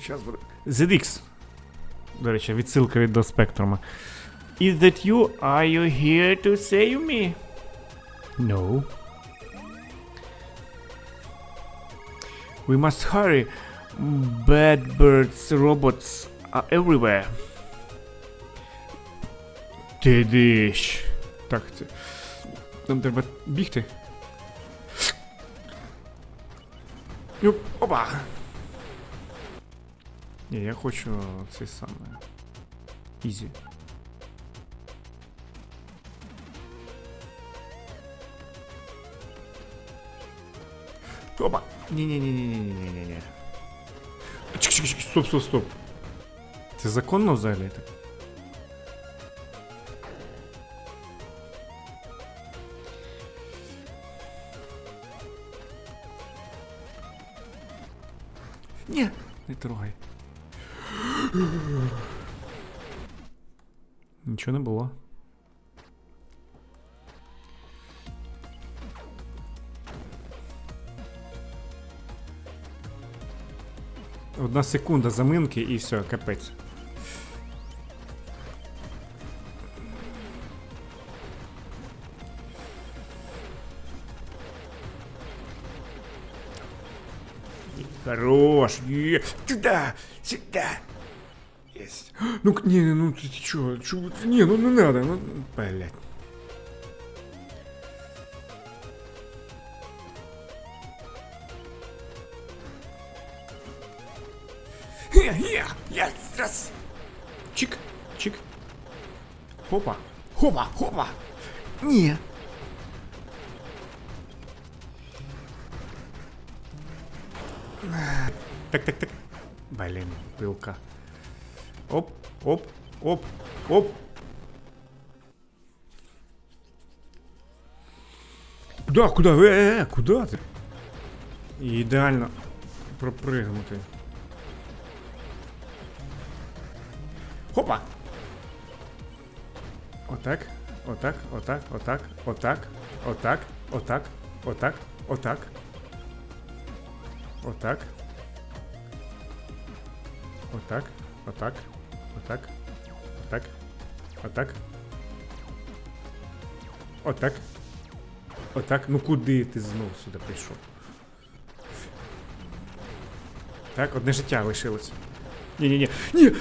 Щас буде. ZX. До речі, відсилка від до спектрума. Is that you? Are you here to save me? No. We must hurry. Bad birds, robots are everywhere. Ти диш. Так, це. Нам треба бігти. Юп, опа! Ні, я хочу цей саме. Ізі. Опа! Ні-ні-ні-ні-ні-ні-ні-ні. Чик-чик-чик, стоп, стоп, стоп. Це законно взагалі так? Ні, не трогай. Нічого не було. Одна секунда заминки і все, капець. Хорош! Е, Туда! Сюда! Есть. Ну, не, ну ты, ты чё? чё? Не, ну не надо, ну, блядь. Раз. Чик, чик. Хопа, хопа, хопа. Не. Так, так, так. Блин, пылка. Оп, оп, оп, оп. Куда, куда? Э, э, куда ти? Ідеально пропригнути. Хопа! Отак, отак, отак, отак, отак, отак, отак, отак, отак. Отак. Отак, отак, отак, отак, отак. Отак. Отак. Ну куди ти знов сюди прийшов? Так, одне життя лишилось. Ні-ні-ні. Ні!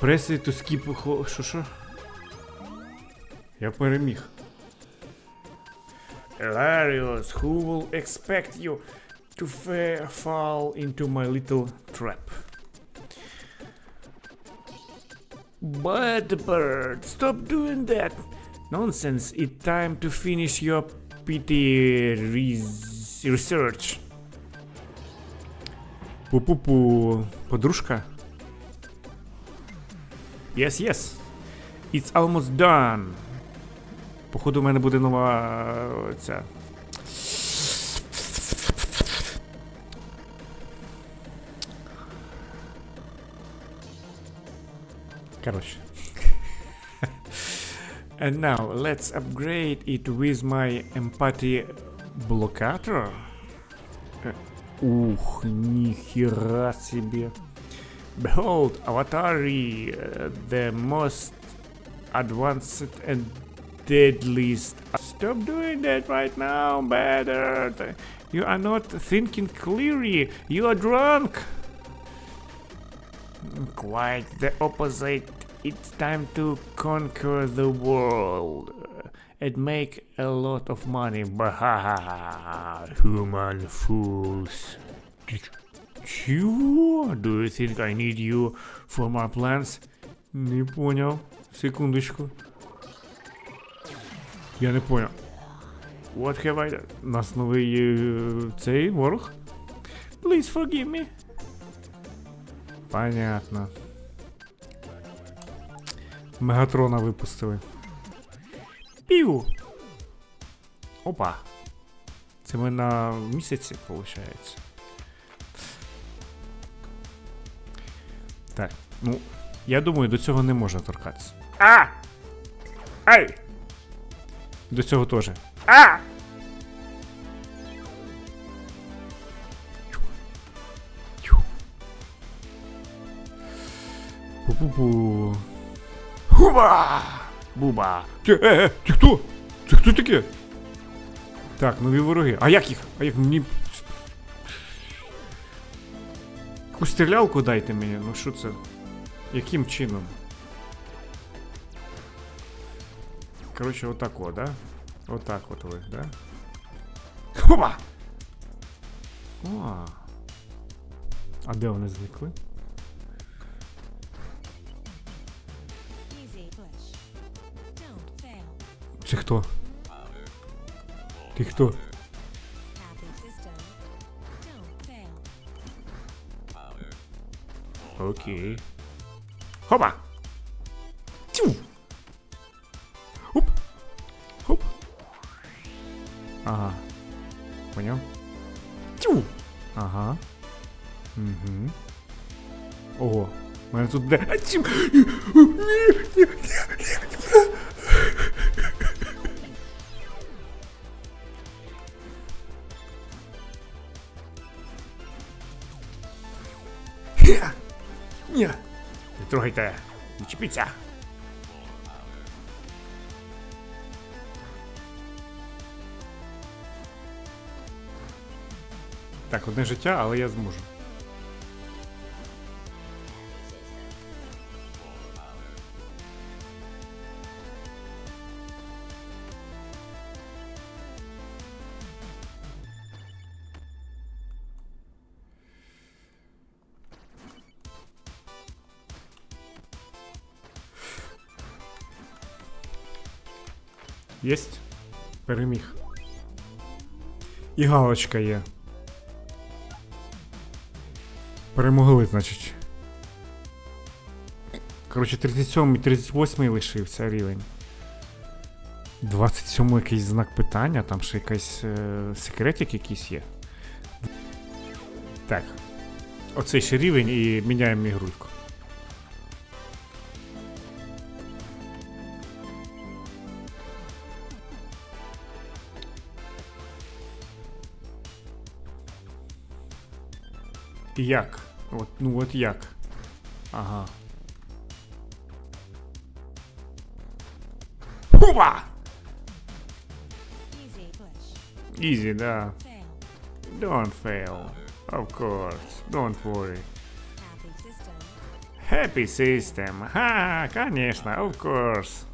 Преси skip хо... Що що? Я переміг. Hilarious, who will expect you to fa- fall into my little trap? But bird, stop doing that. Nonsense, it's time to finish your pity res- research. Пу-пу-пу, подружка? Yes, yes. It's almost done. Походу, у мене буде нова е, ця. Короче. And now let's upgrade it with my empathy блокатор. Э, Ух, нихера себе. Behold, Avatari, uh, the most advanced and deadliest. Stop doing that right now, Badder. You are not thinking clearly. You are drunk. Quite the opposite. It's time to conquer the world uh, and make a lot of money. Bah, human fools. Чего? Do you think I need you for my plans? Не понял. Секундочку. Я не понял. What have I done? Нас новий е, цей ворог? Please forgive me. Понятно. Мегатрона випустили. Пів. Опа. Це ми на місяці, виходить. Так, ну, я думаю, до цього не можна торкатися. А! Ай! До цього теж. А! Пу-пу-пу. Хуба! Буба! Ти, е, е, ти хто? Це хто таке? Так, нові вороги. А як їх? А як мені. Якусь стрілялку дайте мені, ну що це? Яким чином? Коротше, отак от, да? Отак от ви, да? Хоба! О! А де вони зникли? Хто? Ти хто? Окей. Хоба! Тю! Хоп! Хоп! Ага. Понял? Тю! Ага. Угу. Ого. У мене тут де. А тю! Ні. Не трогайте. Не чіпіться. Так, одне життя, але я зможу. Єсть. Переміг. І галочка є. Перемогли, значить. Коротше, 37 і 38 лишився рівень. 27 якийсь знак питання, там ще якийсь е, секретик якийсь є. Так. Оцей ще рівень і міняємо ігрульку. Як? От, ну от як? Ага. Хупа! Easy push. Easy, да. Fail. Don't fail. Of course. Don't worry. Happy system. Happy system. Ха, конечно, of course.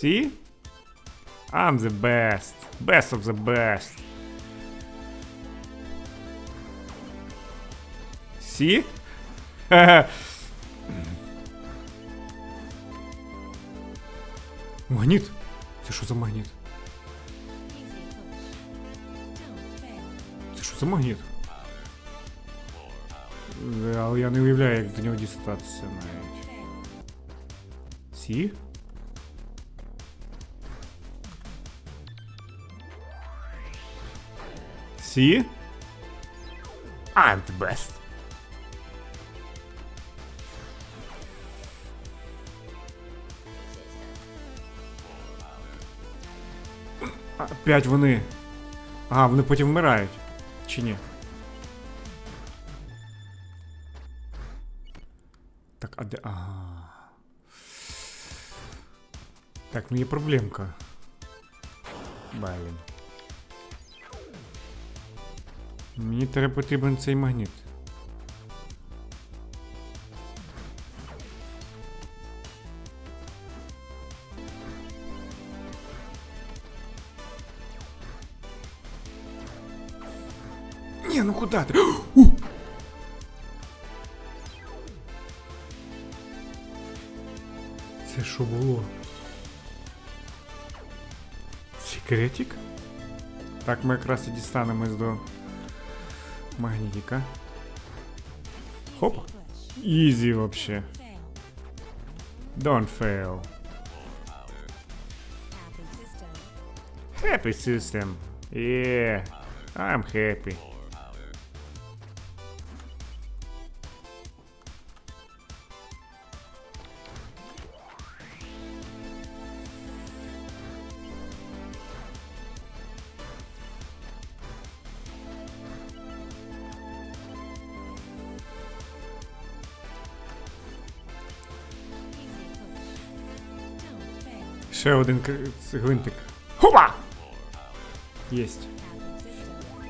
See? I'm the best. Best of the best. See? Магніт? Це що за магніт? Easy push. Don't fail. Це що за магніт? Е, Але я не уявляю, як до нього дістатися навіть. Fail. Сі? Сі? I'm the best. Опять вони. А, вони потім вмирають. Чи ні? Так, а де. Ага. Так, ну є проблемка. Блін. Мені треба потрібен цей магніт. Ні, ну куди ти? У! Це що було? Секретик? Так, ми якраз і дістанемось до магнітика. Хоп. Ізі вообще. Don't fail. Happy system. Yeah. I'm happy. Ще один гвинтик. Хопа! Єсть. Happy system.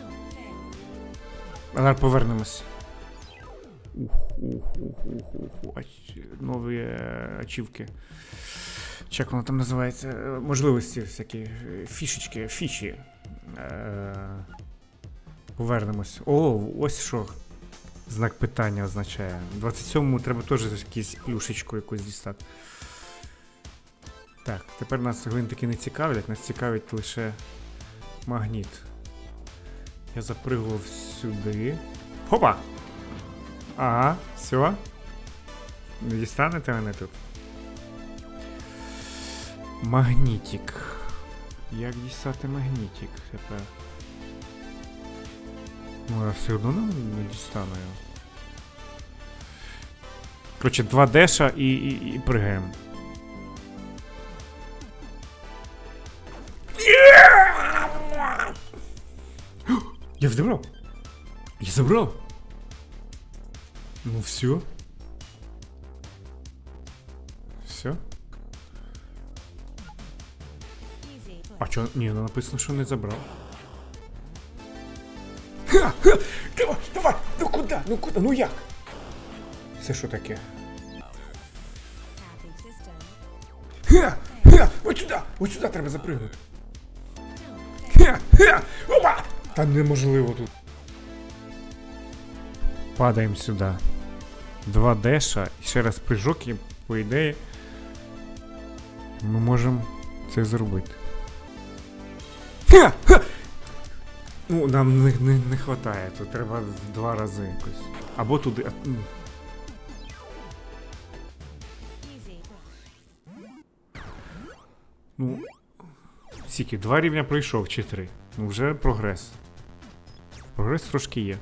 Don't fail. А зараз повернемось. Ух, ух, ух, ух, ух. Ач- Нові е, ачівки. Як воно там називається? Е, Можливості всякі, е, фішечки, фіші. Е, Повернемось. О, ось що знак питання означає. 27-му треба теж якусь плюшечку якусь дістати. Так, тепер нас гвинтики не цікавлять, нас цікавить лише магніт. Я запригував сюди. Хопа! Ага, все. Не дістанете мене тут. Магнітик. Як дістати магнітик тепер? Ну, я все одно не, не дістану його. Коротше, два деша і, і, і пригаємо. Я забрав. Я забрав. Ну все. Все. А чо? Ні, ну написано, що не забрав. Ха, ха, давай, давай, ну куди? Ну куди? Ну як? Це що таке? Ха, ха, ось сюди, ось сюди треба запригнути. Опа! Та неможливо тут. Падаємо сюди. Два деша, ще раз прыжок, і по ідеї ми можемо це зробити. Ха, ха! Ну, нам не, не, не хватає, тут треба два рази якось. Або туди. push. Ну. Скільки? Два рівня пройшов чи три. Ну вже прогрес. Прогрес трошки є.